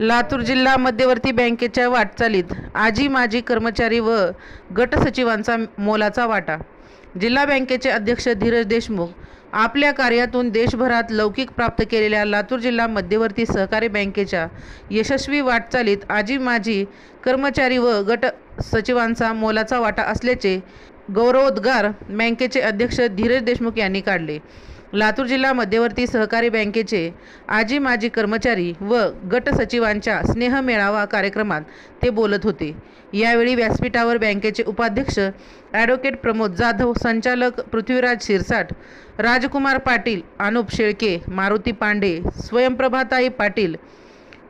लातूर जिल्हा मध्यवर्ती बँकेच्या वाटचालीत आजी माजी कर्मचारी व गट सचिवांचा मोलाचा वाटा. जिल्हा बँकेचे अध्यक्ष धीरज देशमुख आपल्या कार्यातून देशभरात लौकिक प्राप्त केलेल्या लातूर जिल्हा मध्यवर्ती सहकारी बँकेच्या यशस्वी वाटचालीत आजी माजी कर्मचारी व गट सचिवांचा मोलाचा वाटा असल्याचे गौरवोद्गार बँकेचे अध्यक्ष धीरज देशमुख यांनी काढले. लातूर जिल्हा मध्यवर्ती सहकारी बँकेचे आजी माजी कर्मचारी व गट सचिवांच्या स्नेहमेळावा कार्यक्रमात ते बोलत होते. यावेळी व्यासपीठावर बँकेचे उपाध्यक्ष ॲडव्होकेट प्रमोद जाधव संचालक पृथ्वीराज शिरसाट राजकुमार पाटील अनुप शेळके मारुती पांडे स्वयंप्रभाताई पाटील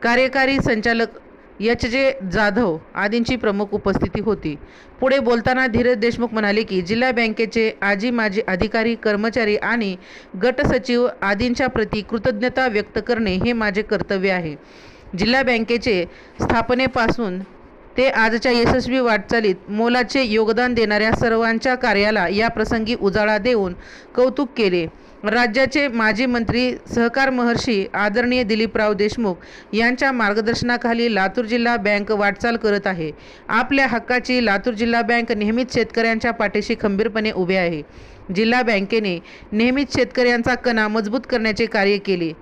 कार्यकारी संचालक एच जे जाधव आदींची प्रमुख उपस्थिती होती. पुढे बोलताना धीरज देशमुख म्हणाले की जिल्हा बँकेचे आजी माजी अधिकारी कर्मचारी आणि गट सचिव आदींच्या प्रती कृतज्ञता व्यक्त करणे हे माझे कर्तव्य आहे. जिल्हा बँकेचे स्थापनेपासून ते आजच्या यशस्वी वाटचालीत मोलाचे योगदान देणाऱ्या सर्वांच्या कार्याला या प्रसंगी उजाळा देऊन कौतुक केले. राज्याचे माजी मंत्री सहकार महर्षी आदरणीय दिलीपराव देशमुख यांच्या मार्गदर्शनाखाली लातूर जिल्हा बँक वाटचाल करत आहे. आपल्या हक्काची लातूर जिल्हा बँक नेहमीच शेतकऱ्यांच्या पाठीशी खंबीरपणे उभे आहे. जिल्हा बँकेने नेहमीच शेतकऱ्यांचा कणा मजबूत करण्याचे कार्य केले.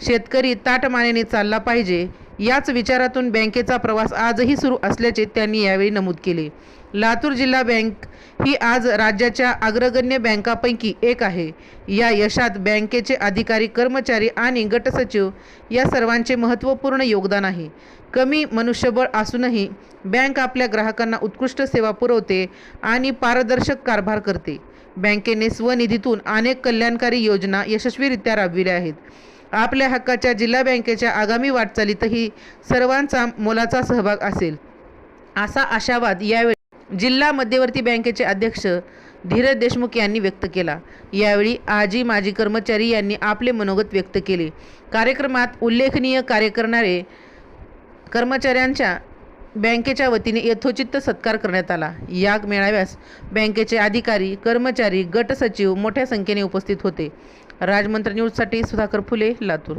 शेतकरी ताटमानेने चालला पाहिजे याच विचारातून बँकेचा प्रवास आजही सुरू असल्याचे त्यांनी यावेळी नमूद केले. लातूर जिल्हा बँक ही आज राज्याच्या अग्रगण्य बँकापैकी एक आहे. या यशात बँकेचे अधिकारी कर्मचारी आणि गटसचिव या सर्वांचे महत्त्वपूर्ण योगदान आहे. कमी मनुष्यबळ असूनही बँक आपल्या ग्राहकांना उत्कृष्ट सेवा पुरवते आणि पारदर्शक कारभार करते. बँकेने स्वनिधीतून अनेक कल्याणकारी योजना यशस्वीरित्या राबविल्या आहेत. आपल्या हक्काच्या जिल्हा बँकेच्या आगामी वाटचालीतही सर्वांचा मोलाचा सहभाग असेल. असा आशावाद यावेळी जिल्हा मध्यवर्ती बँकेचे अध्यक्ष धीरज देशमुख यांनी व्यक्त केला. यावेळी आजी माजी कर्मचारी यांनी आपले मनोगत व्यक्त केले. कार्यक्रमात उल्लेखनीय कार्य करणारे कर्मचाऱ्यांच्या बँकेच्या वतीने यथोचित सत्कार करण्यात आला. या मेळाव्यास बँकेचे अधिकारी कर्मचारी गट सचिव मोठ्या संख्येने उपस्थित होते. राजमंत्र न्यूजसाठी सुधाकर फुले लातूर.